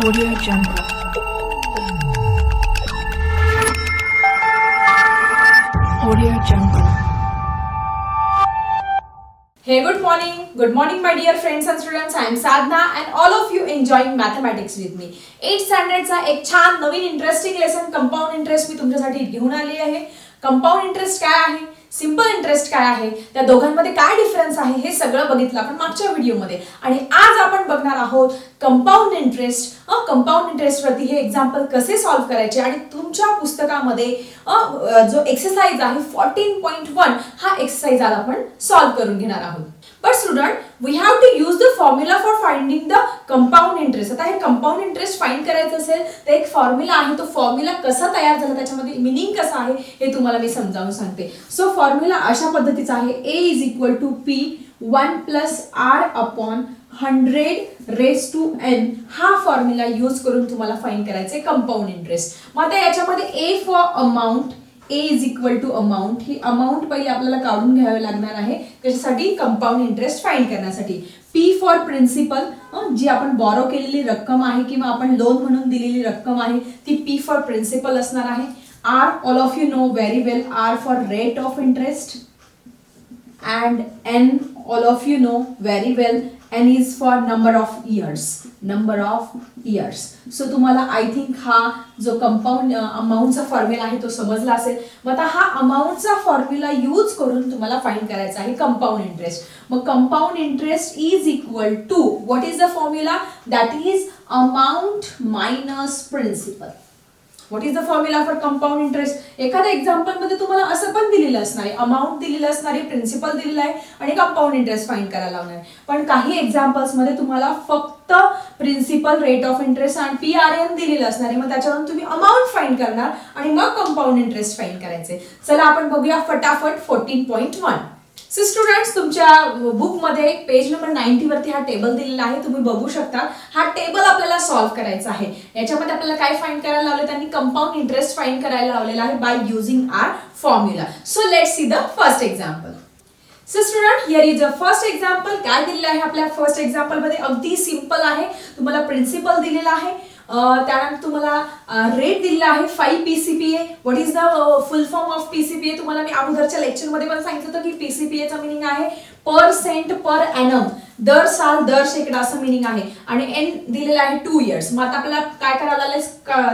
Audio Jungle. Audio Jungle. Hey, good morning. Good morning, my dear friends and students. I am Sadhna and all of you enjoying mathematics with me. 8th स्टँडर्डचा एक छान नवीन interesting lesson compound interest मी तुमच्यासाठी घेऊन आली आहे compound interest काय आहे? सिंपल इंटरेस्ट काय आहे? त्या दोघांमध्ये काय डिफरन्स आहे? हे सगळं बघितलं आपण मागच्या व्हिडिओमध्ये आणि आज आपण बघणार आहोत कंपाऊंड इंटरेस्ट कंपाऊंड इंटरेस्टवरती हे एक्झाम्पल कसे सॉल्व्ह करायचे? आणि तुमच्या पुस्तकामध्ये जो एक्सरसाइज आहे फोर्टीन पॉईंट वन हा एक्सरसाइज आज आपण सॉल्व्ह करून घेणार आहोत. But student we have to use the formula for finding the compound interest आता हे कंपाऊंड इंटरेस्ट find करायचं असेल तर एक फॉर्म्युला आहे तो formula कसा तयार झाला त्याच्यामध्ये मिनिंग कसं आहे हे तुम्हाला मी समजावून सांगते. सो formula अशा पद्धतीचा आहे A is equal to P one plus R upon hundred raise to N हा फॉर्म्युला यूज करून तुम्हाला फाइंड करायचे कंपाऊंड इंटरेस्ट मग आता याच्यामध्ये A for amount A is equal to amount he amount पहिले आपल्याला काढून घ्यावी लागणार आहे. त्याच्यासाठी कंपाऊंड इंटरेस्ट फाईंड करण्यासाठी. पी फॉर प्रिन्सिपल जी आपण बॉरो केलेली रक्कम आहे किंवा आपण लोन म्हणून दिलेली रक्कम आहे ती पी फॉर प्रिन्सिपल असणार आहे. R all of you know very well R for rate of interest and N all of you know very well N is for number of years number of years so तुम्हाला I think हा जो compound अमाऊंटचा formula आहे तो समजला असेल. मग आता हा अमाऊंटचा फॉर्म्युला यूज करून तुम्हाला फाईंड करायचा आहे कंपाऊंड इंटरेस्ट मग compound interest is equal to what is the formula that is amount minus principal what is the formula for compound interest एखाद्या एक्झाम्पलमध्ये तुम्हाला असं पण दिलेलं असणार आहे. अमाऊंट दिलेलं असणार आहे प्रिन्सिपल दिलेलं आहे आणि कंपाऊंड इंटरेस्ट फाईंड करायला लावणार आहे. पण काही एक्झाम्पल्समध्ये तुम्हाला फक्त प्रिन्सिपल रेट ऑफ इंटरेस्ट आणि पी आर एन दिलेलं असणार आहे. मग त्याच्यावरून तुम्ही अमाऊंट फाईंड करणार आणि मग कंपाऊंड इंटरेस्ट फाईंड करायचे. चला आपण बघूया फटाफट fourteen point one so students तुमच्या बुकमध्ये पेज नंबर नाईन्टी वरती हा टेबल दिलेला आहे. तुम्ही बघू शकता. हा टेबल आपल्याला सॉल्व्ह करायचा आहे. याच्यामध्ये आपल्याला काय फाईंड करायला लावले त्यांनी कंपाऊंड इंटरेस्ट फाईंड करायला लावलेला आहे by using our formula so let see the first example so student here is a first example काय दिलेलं आहे आपल्या फर्स्ट एक्झाम्पलमध्ये? अगदी सिंपल आहे. तुम्हाला प्रिन्सिपल दिलेला आहे. त्यानंतर तुम्हाला रेट दिलेला आहे five PCPA what is the full form of PCPA तुम्हाला मी अगोदरच्या लेक्चरमध्ये पण सांगितलं होतं की पीसीपीएचा मिनिंग आहे पर सेंट पर ॲनम दर साल दर शेकडा असं मिनिंग आहे. आणि एन दिलेलं आहे टू इयर्स मग आता आपल्याला काय करायला लागलंय?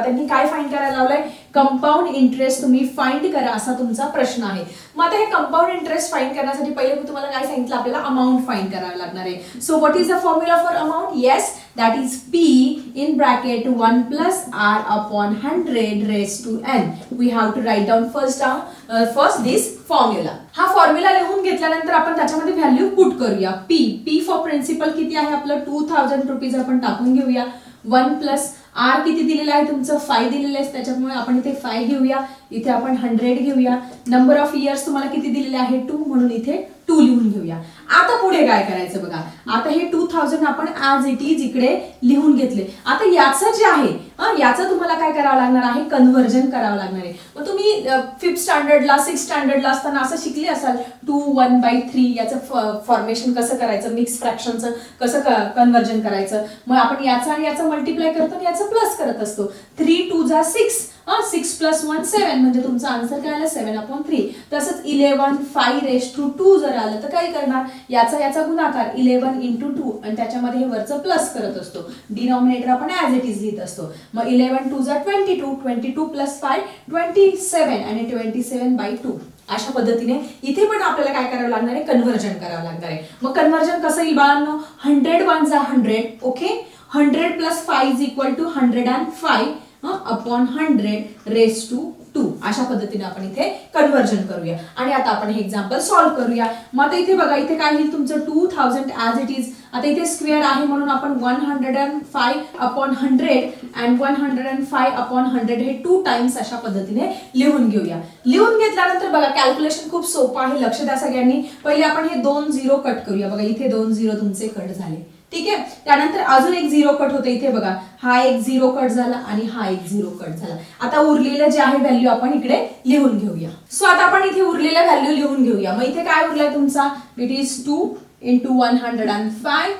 त्यांनी काय फाईन करायला लावलंय? कंपाऊंड इंटरेस्ट तुम्ही फाइंड करा असा तुमचा प्रश्न आहे. मग आता हे कंपाऊंड इंटरेस्ट फाइंड करण्यासाठी पहिले मी तुम्हाला काय सांगितलं? आपल्याला अमाऊंट फाइंड करावं लागणार आहे. So what is the formula for amount yes that is P in bracket one plus R upon hundred raise to N we have to write down first down first this formula हा formula लिहून घेतल्यानंतर आपण त्याच्यामध्ये value put करूया. P P for principal किती आहे आपलं? Two thousand rupees आपण टाकून घेऊया. वन प्लस आर किती दिलेलं आहे तुमचं फाय दिलेलं आहे त्याच्यामुळे आपण इथे फाय घेऊया. इथे आपण हंड्रेड घेऊया. नंबर ऑफ इयर्स तुम्हाला किती दिलेले आहे? टू म्हणून इथे टू लिहून घेऊया. आता पुढे काय करायचं बघा. आता हे टू थाउजंड आपण ॲज इट इज इकडे लिहून घेतले. आता याचं जे आहे याचं तुम्हाला काय करावं लागणार आहे? कन्व्हर्जन करावं लागणार आहे. मग तुम्ही फिफ्थ स्टँडर्डला सिक्स स्टँडर्डला असताना असं शिकले असाल टू वन बाय थ्री याचं फॉर्मेशन कसं करायचं? मिक्स फ्रॅक्शनचं कसं कन्व्हर्जन करायचं? मग आपण याचं आणि याचं मल्टिप्लाय करतो आणि याचं प्लस करत असतो. थ्री टू जा six six plus one seven म्हणजे तुमचा आन्सर काय आलं? सेवन अपॉन थ्री तसंच eleven five raise to two जर आलं तर काय करणार? याचा याचा गुणाकार इलेवन इंटू टू आणि त्याच्यामध्ये हे वरचं प्लस करत असतो. डिनॉमिनेटर आपण ॲज इट इज लिहित असतो. मग इलेव्हन टू जा twenty two twenty two plus five twenty seven आणि ट्वेंटी सेवन बाय टू अशा पद्धतीने इथे पण आपल्याला काय करावं लागणार आहे? कन्व्हर्जन करावं लागणार आहे. मग कन्व्हर्जन कसं येईल बाळांनो? हंड्रेड वन जा hundred okay hundred plus five is equal to hundred and five upon hundred raise to two two पद्धतीने आपण इथे कन्व्हर्जन करूया. आणि आता आपण हे एक्झाम्पल सॉल्व्ह करूया. मग आता इथे बघा इथे काय येईल तुमचं? Two thousand as it is आता इथे स्क्वेअर आहे म्हणून आपण one hundred and five upon hundred and one hundred and five upon hundred हे टू टाइम्स अशा पद्धतीने लिहून घेऊया. लिहून घेतल्यानंतर बघा कॅल्क्युलेशन खूप सोपं आहे. लक्ष द्या सगळ्यांनी. पहिले आपण हे दोन झिरो कट करूया. बघा इथे दोन झिरो तुमचे कट झाले. ठीक आहे? त्यानंतर अजून एक झिरो कट होते इथे बघा. हा एक झिरो कट झाला आणि हा एक झिरो कट झाला. आता उरलेलं जे आहे व्हॅल्यू आपण इकडे लिहून घेऊया. सो आता आपण इथे उरलेल्या व्हॅल्यू लिहून घेऊया. मग इथे काय उरलाय तुमचा? It is two into one hundred and five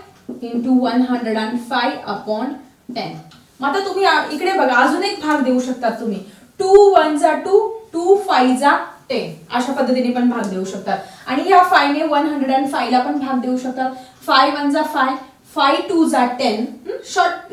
into one hundred and five upon ten मग आता तुम्ही इकडे बघा अजून एक भाग देऊ शकतात तुम्ही. टू वन जा टू टू फाय जा टेन अशा पद्धतीने पण भाग देऊ शकतात. आणि या फायने वन हंड्रेड अँड फायला पण भाग देऊ शकतात. फाय वन जा फाय फाय टू जा टेन शॉर्ट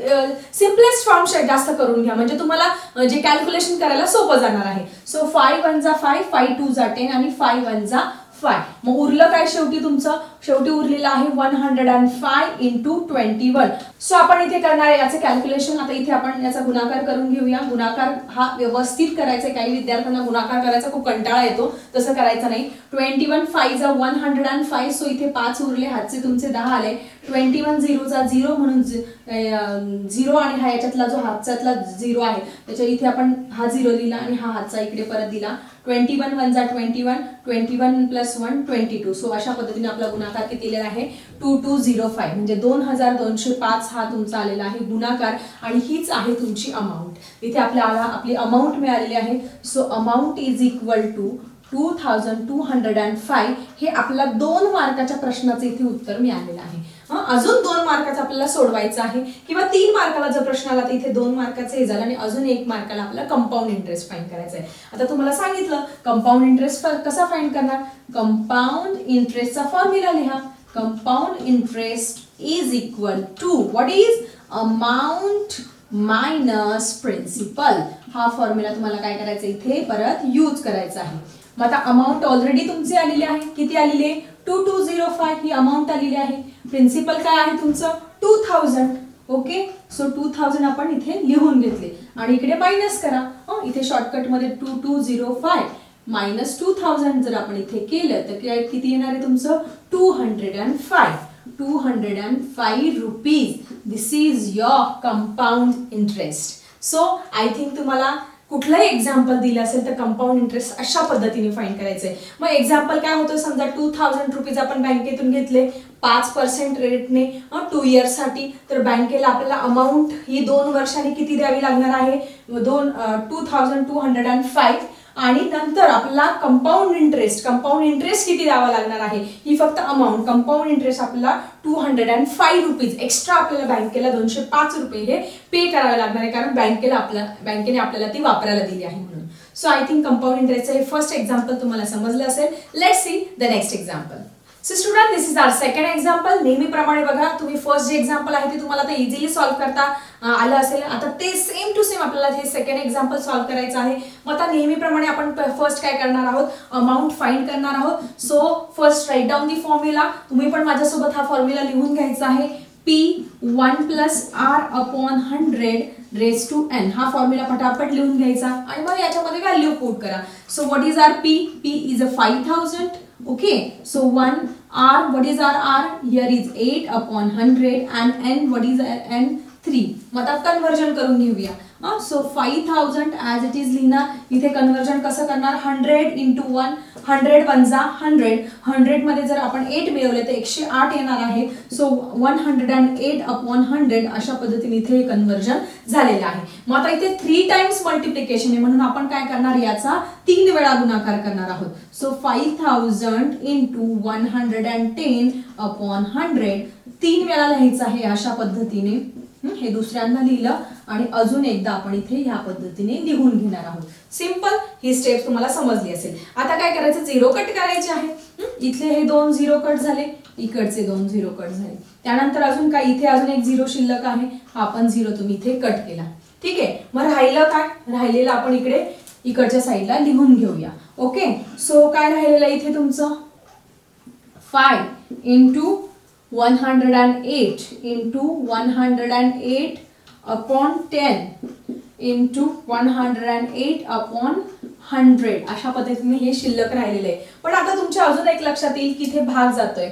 सिम्पलेस्ट फॉर्म जास्त करून घ्या. म्हणजे तुम्हाला जे कॅल्क्युलेशन करायला सोपं जाणार आहे. सो फाय वन जा फाय फाय टू जा टेन आणि फाय वन जा फाय मग उरलं काय शेवटी तुमचं? शेवटी उरलेलं आहे one hundred and five into twenty one so आपण इथे करणार आहे याचे कॅल्क्युलेशन आता इथे आपण याचा गुणाकार करून घेऊया. गुणाकार हा व्यवस्थित करायचा आहे. काही विद्यार्थ्यांना गुणाकार करायचा खूप कंटाळा येतो. तसं करायचं नाही. Twenty one फायचा one hundred and five so इथे पाच उरले. हातचे तुमचे दहा आले. ट्वेंटी वन झिरोचा झिरो म्हणून झिरो आणि हा याच्यातला जो हातच्यातला झिरो आहे त्याच्या इथे आपण हा झिरो दिला आणि हा हातचा इकडे परत दिला. ट्वेंटी वन वन जा twenty one twenty one plus one twenty two so अशा पद्धतीने आपला गुणाकार केलेला आहे. टू टू झिरो फाय म्हणजे दोन हजार दोनशे पाच हा तुमचा आलेला आहे गुणाकार आणि हीच आहे तुमची अमाऊंट इथे आपल्याला आपली अमाऊंट मिळालेली आहे. So amount is equal to two thousand two hundred and five हे आपल्या दोन मार्काच्या प्रश्नाचं इथे उत्तर मिळालेलं आहे. अजून दोन मार्काचा आपल्याला सोडवायचं आहे. किंवा तीन मार्काला जर प्रश्न आला तर इथे दोन मार्काचे हे झालं आणि अजून एक मार्काला आपल्याला कंपाऊंड इंटरेस्ट फाईन करायचा आहे. आता तुम्हाला सांगितलं कंपाऊंड इंटरेस्ट कसा फाईन करणार? कंपाऊंड इंटरेस्टचा फॉर्म्युला लिहा. Compound interest is equal to what is amount minus principal हा फॉर्म्युला तुम्हाला काय करायचा इथे परत यूज करायचा आहे. मग आता अमाऊंट ऑलरेडी तुमची आलेली आहे. किती आलेली आहे? टू टू झिरो फाय ही अमाऊंट आलेली आहे. प्रिन्सिपल काय आहे तुमचं? Two thousand okay so two thousand आपण इथे लिहून घेतले. आणि इकडे मायनस करा. इथे शॉर्टकटमध्ये two two zero five minus two thousand जर आपण इथे केलं तर काय- किती येणार आहे तुमचं? Two hundred and five two hundred and five rupees this is your compound interest so I think तुम्हाला कुठलंही एक्झाम्पल दिलं असेल तर कंपाऊंड इंटरेस्ट अशा पद्धतीने फाईन करायचंय. मग एक्झाम्पल काय होतं? समजा टू थाउजंड रुपीज आपण बँकेतून घेतले पाच पर्सेंट रेटने टू साठी तर बँकेला आपल्याला अमाऊंट ही दोन वर्षांनी किती द्यावी लागणार आहे? दोन two thousand two hundred and five आणि नंतर आपला कंपाऊंड इंटरेस्ट कंपाऊंड इंटरेस्ट किती द्यावा लागणार आहे? ही फक्त अमाऊंट कंपाऊंड इंटरेस्ट आपल्याला two hundred and five rupees extra आपल्याला बँकेला दोनशे पाच रुपये हे पे करावे लागणार आहे. कारण बँकेला आपल्या बँकेने आपल्याला ती वापरायला दिली आहे म्हणून. सो आय थिंक कंपाऊंड इंटरेस्टचं हे फर्स्ट एक्झाम्पल तुम्हाला समजलं असेल. Let see the next example so student this is our second example नेहमीप्रमाणे बघा तुम्ही फर्स्ट जे एक्झाम्पल आहे ते तुम्हाला आता इझिली सॉल्व्ह करता आलं असेल. आता ते सेम टू सेम आपल्याला हे सेकंड एक्झाम्पल सॉल्व्ह करायचं आहे. मग आता नेहमीप्रमाणे आपण फर्स्ट काय करणार आहोत? अमाऊंट फाइंड करणार आहोत. So first write down the formula तुम्ही पण माझ्यासोबत हा फॉर्म्युला लिहून घ्यायचा आहे. P one plus R upon hundred raise to N हा फॉर्म्युला पटापट लिहून घ्यायचा. आणि मग याच्यामध्ये व्हॅल्यू पुट करा. So what is R P P is a five thousand okay so one R what is R R here is eight upon hundred and N what is N three मग आता conversion करून घेऊया. So five thousand as it is लिहिणार इथे conversion कसं करणार? Hundred into one hundred वनजा hundred हंड्रेडमध्ये जर आपण एट मिळवले तर एकशे आठ येणार आहे. So one hundred and eight upon hundred अशा पद्धतीने इथे हे कन्व्हर्जन झालेलं आहे. मग आता इथे थ्री टाइम्स मल्टिप्लिकेशन आहे म्हणून आपण काय करणार? याचा तीन वेळा गुणाकार करणार आहोत. So five thousand into one hundred and ten upon hundred तीन वेळा लिहायचं आहे अशा पद्धतीने. हे दुसऱ्यांदा लिहिलं. आणि अजून एकदा आपण इथे ह्या पद्धतीने लिहून घेणार आहोत. सिंपल ही स्टेप तुम्हाला समजली असेल. आता काय करायचं? झिरो कट करायचे आहे. इथले हे दोन झिरो कट झाले. इकडचे दोन झिरो कट झाले. त्यानंतर अजून काय? इथे अजून एक झिरो शिल्लक आहे. हा आपण झिरो तुम्ही इथे कट केला. ठीक आहे? मग राहिलं काय? राहिलेलं आपण इकडे इकडच्या साईडला लिहून घेऊया. ओके सो काय राहिलेलं इथे तुमचं? Five into one hundred and eight into one hundred and eight upon ten into one hundred and eight upon hundred अशा पद्धतीने हे शिल्लक राहिलेलं आहे. पण आता तुमच्या अजून एक लक्षात येईल की इथे भाग जातोय.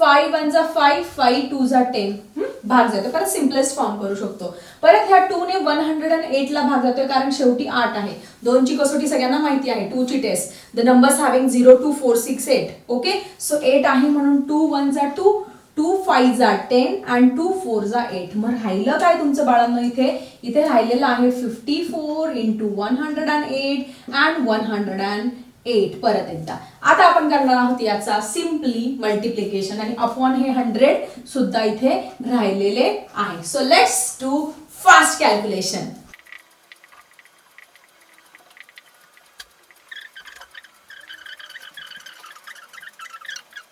फाय वन जा फाय फाय टू जा टेन भाग जातो परत सिम्पलेस्ट फॉर्म करू शकतो. परत ह्या टू ने वन हंड्रेड अँड एट ला भाग जातोय कारण शेवटी आठ आहे. दोनची कसोटी सगळ्यांना माहिती आहे. टू ची test the numbers having zero two four six eight okay so eight आहे म्हणून टू वन जा टू टू फाईव्ह जा टेन अँड टू फोर जा एट. मग राहिलं काय तुमचं बाळांनो इथे? इथे राहिलेलं आहे fifty four into one hundred and eight and one hundred and eight परत एकदा. आता आपण करणार आहोत याचा सिम्पली मल्टिप्लिकेशन आणि अपॉन हे हंड्रेड सुद्धा इथे राहिलेले आहे. So let's to fast calculation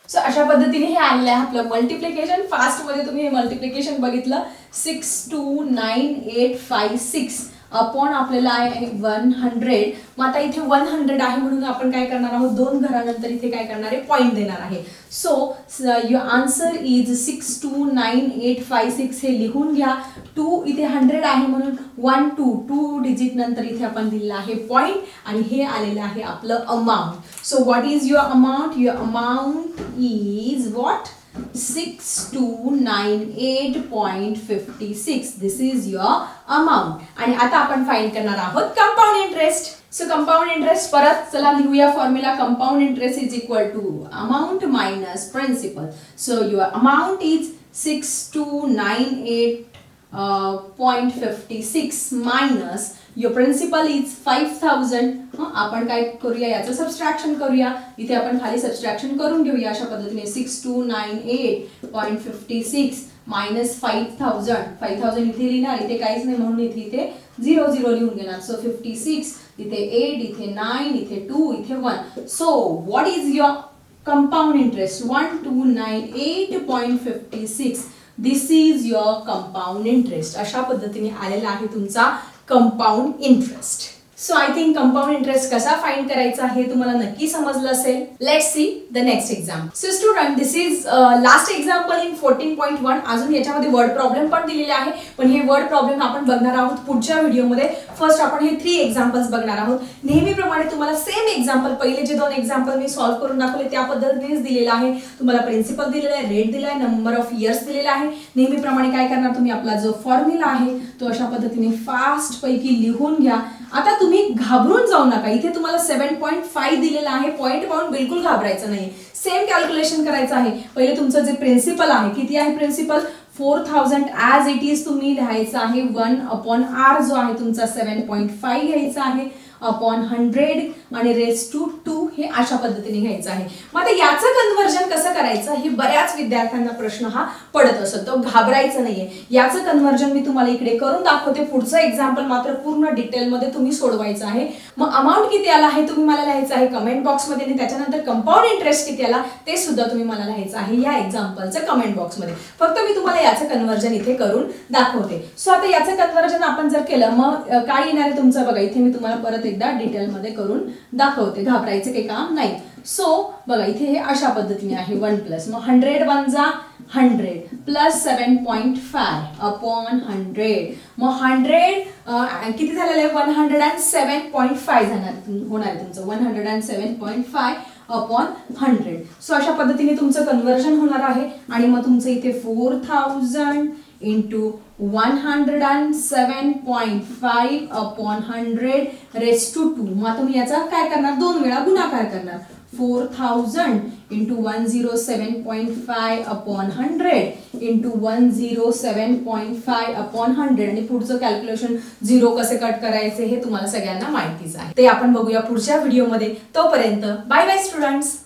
so अशा पद्धतीने हे आणलं आहे आपलं मल्टिप्लिकेशन फास्टमध्ये तुम्ही हे मल्टिप्लिकेशन बघितलं. Six two nine eight five six upon आपल्याला आहे वन हंड्रेड. मग आता इथे वन हंड्रेड आहे म्हणून आपण काय करणार आहोत? दोन घरानंतर इथे काय करणार आहे? पॉईंट देणार आहे. So your answer is six two nine eight five six हे लिहून घ्या. टू इथे हंड्रेड आहे म्हणून वन टू टू डिजिट नंतर इथे आपण दिलेलं आहे पॉईंट आणि हे आलेलं आहे आपलं amount so what is your amount your amount is what six two nine eight point fifty six this is your amount आणि आता आपण फाइंड करणार आहोत compound interest so compound interest परत चला लिहूया formula compound interest is equal to amount minus principal so your amount is six two nine eight point fifty six minus your principal is five thousand आपण काय करूया याचं subtraction करूया. इथे आपण खाली सबस्ट्रॅक्शन करून घेऊया अशा पद्धतीने. Six two nine eight point fifty six minus five thousand five thousand इथे लिहिणार इथे काहीच नाही म्हणून इथे इथे झिरो झिरो लिहून घेणार. सो फिफ्टी सिक्स इथे एट इथे नाईन इथे टू इथे one so what is your compound interest one two nine eight point fifty six this is your compound interest अशा पद्धतीने आलेला आहे तुमचा compound interest so I think compound interest कसा फाइंड करायचा हे तुम्हाला नक्की समजलं असेल. Let see the next exam so student this is last example in fourteen point one अजून याच्यामध्ये वर्ड प्रॉब्लेम पण दिलेले आहे. पण हे वर्ड प्रॉब्लेम आपण बघणार आहोत पुढच्या व्हिडिओमध्ये फर्स्ट आपण हे थ्री एक्झाम्पल्स बघणार आहोत. नेहमीप्रमाणे तुम्हाला सेम एक्झाम्पल पहिले जे दोन एक्झाम्पल मी सॉल्व्ह करून दाखवले त्या पद्धतीनेच दिलेलं आहे. तुम्हाला प्रिन्सिपल दिलेला आहे रेट दिला आहे नंबर ऑफ इयर्स दिलेला आहे. नेहमीप्रमाणे काय करणार तुम्ही? आपला जो फॉर्म्युला आहे तो अशा पद्धतीने फास्ट पैकी लिहून घ्या. आता तुम्ही तुम्ही घाबरून जाऊ नका. इथे तुम्हाला सेव्हन पॉईंट फाईव्ह दिलेला आहे. पॉईंट पाहून बिलकुल घाबरायचं नाही सेम कॅल्क्युलेशन करायचं आहे. पहिले तुमचं जे प्रिन्सिपल आहे किती आहे principal four thousand as it is तुम्ही लिहायचं आहे. वन अपॉन आर जो आहे तुमचा सेव्हन पॉईंट फाईव्ह घ्यायचा आहे. अपॉन हंड्रेड आणि रेस टू टू हे अशा पद्धतीने घ्यायचं आहे. मग आता याचं कन्व्हर्जन कसं करायचं? हे बऱ्याच विद्यार्थ्यांना प्रश्न हा पडत असतो. तो घाबरायचं नाहीये. याचं कन्व्हर्जन मी तुम्हाला इकडे करून दाखवते. पुढचं एक्झाम्पल मात्र पूर्ण डिटेलमध्ये तुम्ही सोडवायचं आहे. मग अमाऊंट किती आला आहे तुम्ही मला लिहायचं आहे? कमेंट बॉक्समध्ये आणि त्याच्यानंतर कंपाऊंड इंटरेस्ट किती आला? ते सुद्धा तुम्ही मला लिहायचं आहे या एक्झाम्पलचं कमेंट बॉक्समध्ये फक्त मी तुम्हाला याचं कन्व्हर्जन इथे करून दाखवते. सो आता याचं कन्व्हर्जन आपण जर केलं मग काय येणार आहे तुमचं? बघा इथे मी तुम्हाला परत एकदा डिटेलमध्ये करून दाखवते. घाबरायचं काही काम नाही. सो बघा इथे हे अशा पद्धतीने आहे वन प्लस मग हंड्रेड वन जा hundred plus seven point five upon hundred मग हंड्रेड किती झालेलं आहे? One hundred and seven point five जाणार होणार आहे तुमचं. One hundred and seven point five upon hundred so अशा पद्धतीने तुमचं कन्व्हर्जन होणार आहे. आणि मग तुमचं इथे four thousand into one hundred and seven point five upon hundred two मग तुम्ही याचा काय करणार? दोन वेळा गुणाकार करणार. Four thousand into one zero seven point upon upon hundred into one zero seven point upon hundred आणि पुढचं कॅल्क्युलेशन झिरो कसे कट करायचे हे तुम्हाला सगळ्यांना माहितीच आहे. ते आपण बघूया पुढच्या व्हिडिओमध्ये तोपर्यंत बाय बाय स्टुडंट्स